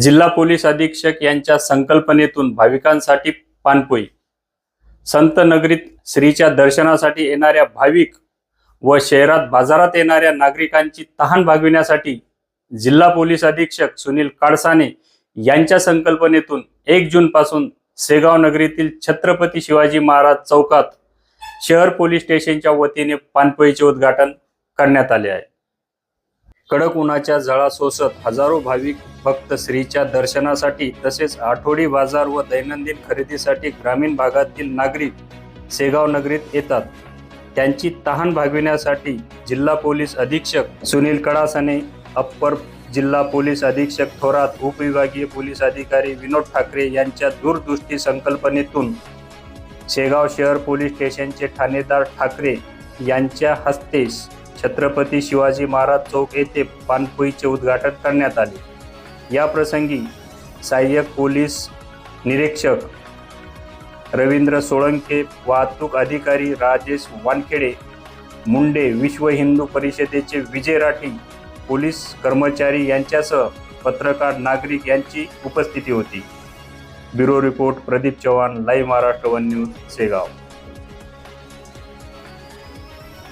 जिल्हा पोलीस अधीक्षक यांच्या संकल्पनेतून भाविकांसाठी पानपोई. संत नगरीत श्रीच्या दर्शनासाठी येणाऱ्या भाविक व शहरात बाजारात येणाऱ्या नागरिकांची तहान भागविण्यासाठी जिल्हा पोलीस अधीक्षक सुनील काळसाने यांच्या संकल्पनेतून एक जून पासून सेगाव नगरीतील छत्रपती शिवाजी महाराज चौकात शहर पोलीस स्टेशनच्या वतीने पानपोईचे उद्घाटन करण्यात आले आहे. कडक उन्हाच्या झळा सोसत हजारो भाविक भक्त श्रीच्या दर्शनासाठी तसेच आठवडी बाजार व दैनंदिन खरेदीसाठी ग्रामीण भागातील नागरिक सेगाव नगरीत येतात. त्यांची तहान भागविण्यासाठी जिल्हा पोलीस अधीक्षक सुनील कडासाने अप्पर जिल्हा पोलीस अधीक्षक थोरात उपविभागीय पोलीस अधिकारी विनोद ठाकरे यांच्या दूरदृष्टी संकल्पनेतून शेगाव शहर पोलीस स्टेशनचे ठाणेदार ठाकरे यांच्या हस्ते छत्रपती शिवाजी महाराज चौक येथे पानपोईचे उद्घाटन करण्यात आले. या प्रसंगी सहाय्यक पोलीस निरीक्षक रवींद्र सोळंके वाहतूक अधिकारी राजेश वानखेडे मुंडे विश्व हिंदू परिषदेचे विजय राठी पोलीस कर्मचारी यांच्यासह पत्रकार नागरिक यांची उपस्थिती होती. Bureau report Pradeep Chavan live Maharashtra one news Shegaon